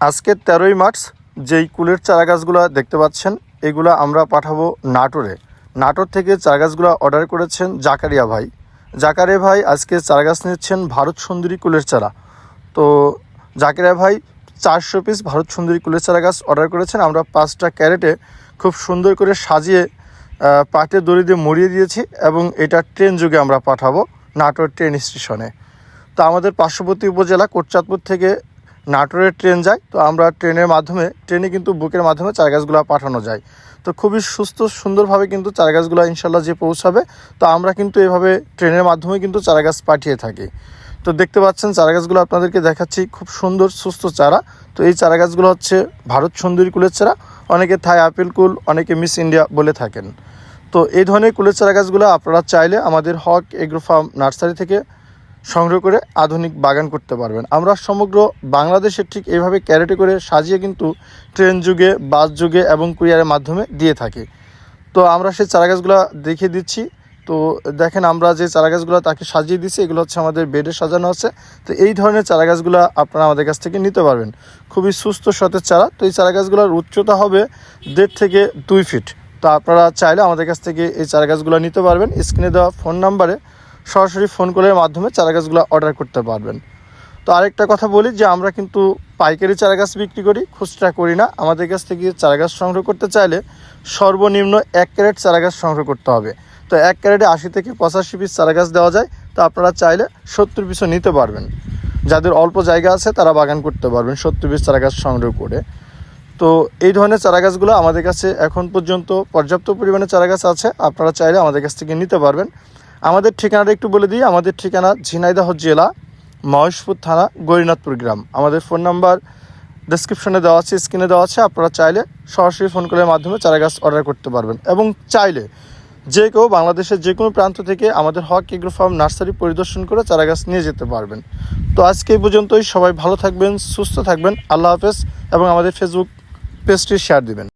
আজকে তেরোই মার্চ যেই কুলের চারা গাছগুলো দেখতে পাচ্ছেন এগুলো আমরা পাঠাবো নাটোরে। নাটোর থেকে চারা গাছগুলো অর্ডার করেছেন জাকারিয়া ভাই। জাকারিয়া ভাই আজকে চারা গাছ নিচ্ছেন ভারত সুন্দরী কুলের চারা। তো জাকারিয়া ভাই চারশো পিস ভারত সুন্দরী কুলের চারা গাছ অর্ডার করেছেন। আমরা পাঁচটা ক্যারেটে খুব সুন্দর করে সাজিয়ে আহ, পাটে দড়ি দিয়ে মরিয়ে দিয়েছি এবং এটা ট্রেন যুগে আমরা পাঠাবো নাটোর ট্রেন স্টেশনে। তো আমাদের পার্শ্ববর্তী উপজেলা কোটচাঁদপুর থেকে নাটোরের ট্রেন যায়, তো আমরা ট্রেনের মাধ্যমে, ট্রেনে কিন্তু বুকের মাধ্যমে চারা গাছগুলো পাঠানো যায়। তো খুবই সুস্থ, সুন্দরভাবে কিন্তু চারা গাছগুলো ইনশাল্লাহ যে পৌঁছাবে, তো আমরা কিন্তু এভাবে ট্রেনের মাধ্যমে কিন্তু চারা গাছ পাঠিয়ে থাকি। তো দেখতে পাচ্ছেন, চারা গাছগুলো আপনাদেরকে দেখাচ্ছি, খুব সুন্দর, সুস্থ চারা। তো এই চারা গাছগুলো হচ্ছে ভারত সুন্দরী কুলের চারা, অনেকে থাই আপেল কুল, অনেকে মিস ইন্ডিয়া বলে থাকেন। তো এই ধরনের কুলের চারা গাছগুলো আপনারা চাইলে আমাদের হক এগ্রো ফার্ম নার্সারি থেকে সংগ্রহ করে আধুনিক বাগান করতে পারবেন। আমরা সমগ্র বাংলাদেশের ঠিক এইভাবে ক্যারেটে করে সাজিয়ে কিন্তু ট্রেন যুগে, বাস যুগে এবং কুরিয়ারের মাধ্যমে দিয়ে থাকি। তো আমরা সেই চারা গাছগুলো দেখিয়ে দিচ্ছি। তো দেখেন আমরা যে চারা গাছগুলো তাকে সাজিয়ে দিচ্ছি এগুলো হচ্ছে আমাদের বেডে সাজানো আছে। তো এই ধরনের চারা গাছগুলো আপনারা আমাদের কাছ থেকে নিতে পারবেন। খুবই সুস্থ সতেজ চারা। তো এই চারা গাছগুলোর উচ্চতা হবে দেড় থেকে দুই ফিট। তো আপনারা চাইলে আমাদের কাছ থেকে এই চারা গাছগুলো নিতে পারবেন। স্ক্রিনে দেওয়া ফোন নাম্বারে সরাসরি ফোন কলের মাধ্যমে চারা গাছগুলো অর্ডার করতে পারবেন। তো আরেকটা কথা বলি যে, আমরা কিন্তু পাইকারি চারা গাছ বিক্রি করি, খুচরা করি না। আমাদের কাছ থেকে চারা গাছ সংগ্রহ করতে চাইলে সর্বনিম্ন এক ক্যারেট চারা গাছ সংগ্রহ করতে হবে। তো এক ক্যারেটে আশি থেকে পঁচাশি পিস চারা গাছ দেওয়া যায়। তো আপনারা চাইলে সত্তর পিসও নিতে পারবেন। যাদের অল্প জায়গা আছে, তারা বাগান করতে পারবেন সত্তর পিস চারা গাছ সংগ্রহ করে। তো এই ধরনের চারা গাছগুলো আমাদের কাছে এখন পর্যন্ত পর্যাপ্ত পরিমাণে চারা গাছ আছে। আপনারা চাইলে আমাদের কাছ থেকে নিতে পারবেন। আমাদের ঠিকানাটা একটু বলে দিই। আমাদের ঠিকানা ঝিনাইদহ জেলা, মহেশপুর থানা, গরিনাথপুর গ্রাম। আমাদের ফোন নাম্বার ডেসক্রিপশনে দেওয়া আছে স্ক্রিনে দেওয়া আছে। আপনারা চাইলে সরাসরি ফোন কলের মাধ্যমে চারা গাছ অর্ডার করতে পারবেন। এবং চাইলে যে কেউ বাংলাদেশের যে কোনো প্রান্ত থেকে আমাদের হক এগ্রো ফার্ম নার্সারি পরিদর্শন করে চারা গাছ নিয়ে যেতে পারবেন। তো আজকে এই পর্যন্তই। সবাই ভালো থাকবেন, সুস্থ থাকবেন। আল্লাহ হাফেজ। এবং আমাদের ফেসবুক পেজটি শেয়ার দিবেন।